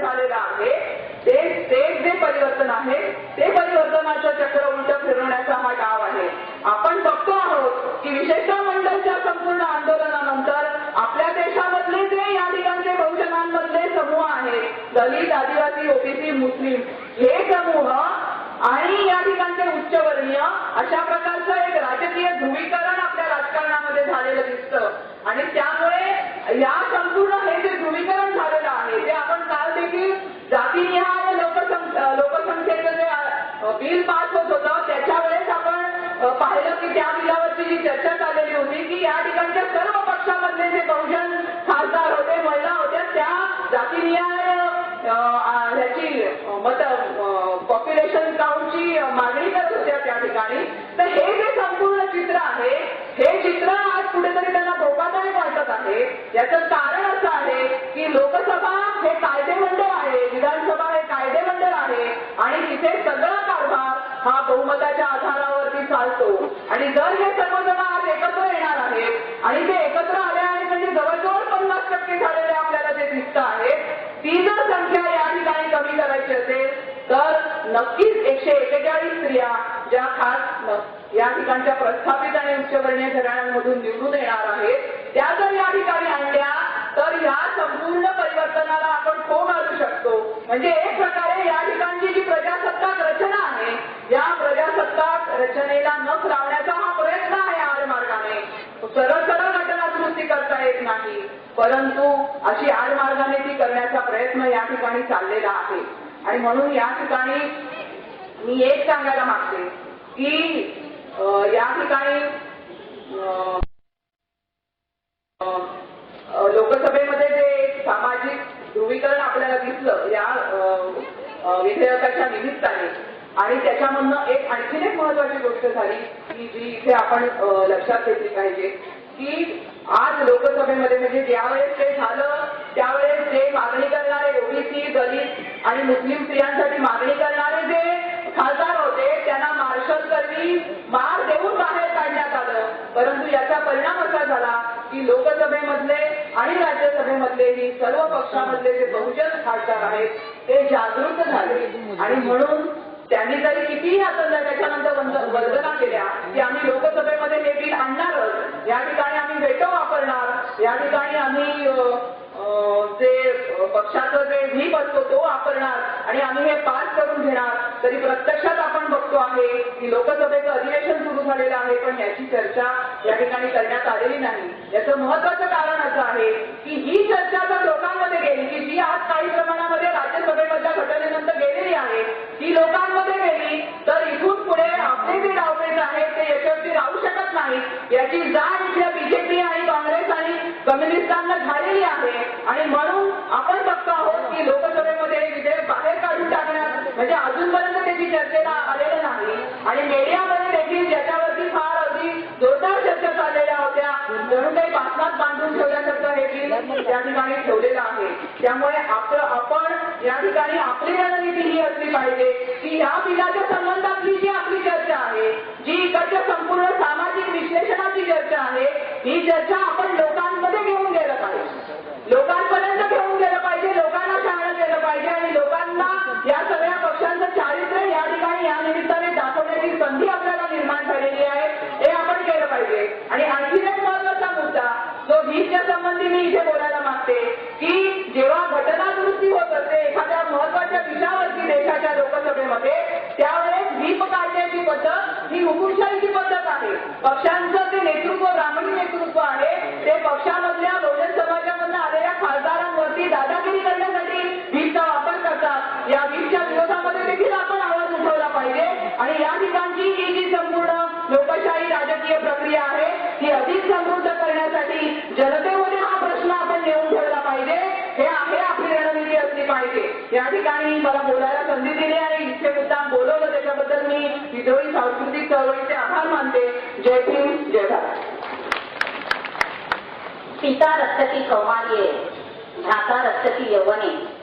झालेलं आहे. ते ते जे परिवर्तन आहे ते परिवर्तनाचं चक्र उलट फिरवण्याचा हा डाव आहे. आपण बघतो आहोत की विशेषतः मंडळच्या संपूर्ण आंदोलनानंतर आपल्या देशामधले जे या ठिकाणचे बहुजनांमधले समूह आहेत दलित आदिवासी ओबीसी मुस्लिम हे समूह आणि या ठिकाणचे उच्चवर्णीय अशा प्रकारचं एक राजकीय ध्रुवीकरण आपल्या जी चर्चा चाललेली होती की या ठिकाणच्या सर्व पक्षामधले जे बहुजन खासदार होते महिला होत्या त्या जातीनिहाय ह्याची मत पॉप्युलेशन काउंटची मागणी करत होत्या त्या ठिकाणी. तर हे जे संपूर्ण चित्र आहे हे चित्र आज कुठेतरी त्यांना धोकादायक वाटत आहे. याचं कारण असं आहे की लोकसभा हे कायदेमंडळ आहे विधानसभा हे कायदेमंडळ आहे आणि तिथे सगळा कारभार हा बहुमताच्या आधारावरती चालतो. आणि जर हे सर्वजण आज एकत्र येणार आहेत आणि ते एकत्र आले आहेत म्हणजे जवळजवळ पन्नास टक्के झालेले आपल्याला आहे. ती जर संख्या या ठिकाणी कमी करायची असेल तर नक्कीच एकशे एकेचाळीस स्त्रिया ज्या खास या ठिकाणच्या प्रस्थापित आणि उच्चवर्णीय घराण्यांमधून निवडून येणार आहेत त्या जर या ठिकाणी आणल्या तर या संपूर्ण परिवर्तनाला आपण खो घालू शकतो. म्हणजे एक प्रकारे या ठिकाणची जी प्रजासत्ताक रचना आहे या प्रजासत्ताक रचनेला नख लावण्याचा हा प्रयत्न आहे आड मार्गाने. सरळ सरळ करता येत नाही. परंतु अशी आड मार्गाने ती करण्याचा प्रयत्न या ठिकाणी चाललेला आहे. आणि म्हणून या ठिकाणी मी एक सांगायला मागते की या ठिकाणी लोकसभेमध्ये जे एक सामाजिक ध्रुवीकरण आपल्याला दिसलं या विधेयकाच्या निमित्ताने. आणि त्याच्यामधनं एक आणखीन एक महत्वाची गोष्ट झाली की जी इथे आपण लक्षात घेतली पाहिजे की आज लोकसभेमध्ये म्हणजे ज्यावेळेस ते झालं त्यावेळेस जे मागणी करणारे ओबीसी दलित आणि मुस्लिम स्त्रियांसाठी मागणी करणारे जे खासदार होते त्यांना मार्शल करवी मार देऊन बाहेर काढण्यात आलं. परंतु याचा परिणाम असा झाला की लोकसभेमधले आणि राज्यसभेमधले ही सर्व पक्षामधले जे बहुजन खासदार आहेत ते जागृत झाले. आणि म्हणून त्यांनी जरी कितीही आता त्याच्यानंतर वंदना केल्या की आम्ही लोकसभेमध्ये हे बिल आणणारच. या ठिकाणी आम्ही वेटो वापरणार या ठिकाणी आम्ही जे अ, पक्षाचं जे व्ही असतो तो वापरणार आणि आम्ही हे पास करून घेणार. तरी प्रत्यक्षात आपण बघतो आहे की लोकसभेचं अधिवेशन सुरू झालेलं आहे पण याची चर्चा या ठिकाणी करण्यात आलेली नाही. याचं महत्वाचं कारण असं आहे की ही चर्चा जर लोकांमध्ये गेली की जी आज काही प्रमाणामध्ये राज्यसभेमधल्या घटनेनंतर गेलेली आहे ती लोकांमध्ये गेली तर इथून पुढे आपले जे डावपेच आहेत ते यशस्वी राहू शकत नाही याची जाण कम्युनिस्टांना झालेली आहे. आणि म्हणून आपण बघतो आहोत की लोकसभेमध्ये विधेयक बाहेर काढून टाकण्यात म्हणजे अजूनपर्यंत त्याची चर्चेला आलेलं नाही. आणि मीडियामध्ये देखील ज्याच्यावरती फार अगदी जोरदार चर्चा चाललेल्या होत्या जणू काही बातम्यात बांधून ठेवल्यासारखं हे बिल त्या ठिकाणी ठेवलेलं आहे. त्यामुळे आपलं आपण या ठिकाणी आपली रणनीती ही असली पाहिजे की ह्या बिलाच्या संबंधातली जी आपली चर्चा आहे जी इकडच्या संपूर्ण सामाजिक विश्लेषणाची चर्चा आहे ही चर्चा आपण लोकांना लोकांपर्यंत घेऊन गेलं पाहिजे लोकांना सांगण्यात गेलं पाहिजे आणि लोकांना या सगळ्या पक्षांचं चारित्र्य या ठिकाणी या निमित्ताने दाखवण्याची संधी आपल्याला निर्माण झालेली आहे हे आपण केलं पाहिजे. आणि आणखी एक महत्त्वाचा मुद्दा जो वीजच्या संबंधी मी इथे बोलायला मागते की जेव्हा घटना दुरुस्ती होत असते एखाद्या महत्त्वाच्या विषयावरती देशाच्या लोकसभेमध्ये त्यावेळेस व्हीप काढण्याची पद्धत ही हुकुमशाहीची पद्धत आहे. पक्षांचं जे नेतृत्व ब्राह्मणी नेतृत्व आहे ते पक्षामधल्या आणि या ठिकाणची ही जी संपूर्ण लोकशाही राजकीय प्रक्रिया आहे ती अधिक समृद्ध करण्यासाठी जनतेमध्ये हा प्रश्न आपण नेऊन ठेवला पाहिजे. हे आहे आपली रणनीती असली पाहिजे. या ठिकाणी मला बोलायला संधी दिली आणि इथे मुद्दाम बोलवलं. त्याच्याबद्दल मी विद्रोही सांस्कृतिक चळवळीचे आभार मानते. जय भीम जय भारत. पिता रक्तकी कौमार्ये भ्राता रक्तकी यवने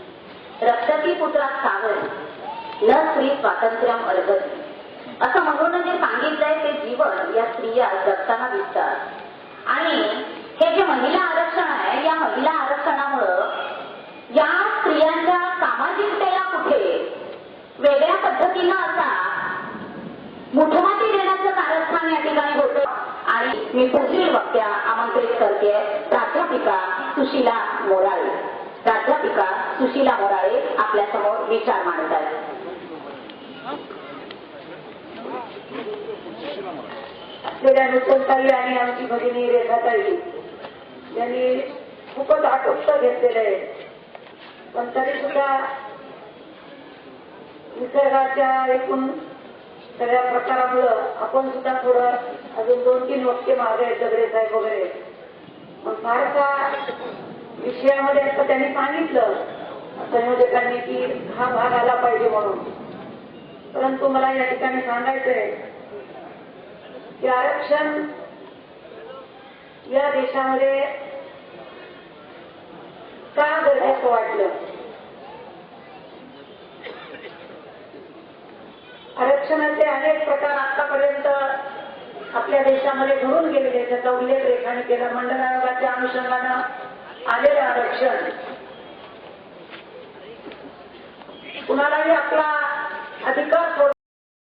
रक्तकी पुत्रात सागर न स्त्री स्वातंत्र्यम अर्गती असं म्हणून जे सांगितलंय ते जीवन या स्त्रिया जगताना दिसतात. आणि हे जे महिला आरक्षण आहे या महिला आरक्षणामुळं या स्त्रियांच्या सामाजिकतेला कुठे वेगळ्या पद्धतीनं असा मुठमाती देण्याचं कारस्थान या ठिकाणी होतं. आणि मी पुढील वक्त्या आमंत्रित करते प्राध्यापिका सुशीला मोराळे. प्राध्यापिका सुशीला मोराळे आपल्यासमोर विचार मांडत आहेत आणि आमची भगिनी रेखाताई यांनी खूपच आटोक्त घेतलेले आहे. पण तरी सुद्धा निसर्गाच्या एकूण सगळ्या प्रकारामुळं आपण सुद्धा थोडं अजून दोन तीन वक्ते मागे आहेत दगडे साहेब वगैरे. मग फारसा विषयामध्ये असं त्यांनी सांगितलं संयोजकांनी की हा भाग आला पाहिजे म्हणून. परंतु मला या ठिकाणी सांगायचंय की आरक्षण या देशामध्ये का गरजेचं वाटलं? आरक्षणाचे अनेक प्रकार आतापर्यंत आपल्या देशामध्ये घडून गेलेले त्याचा उल्लेख रेखाने केला. मंडल आयोगाच्या अनुषंगानं आलेलं आरक्षण कुणालाही आपला अधिकार सोड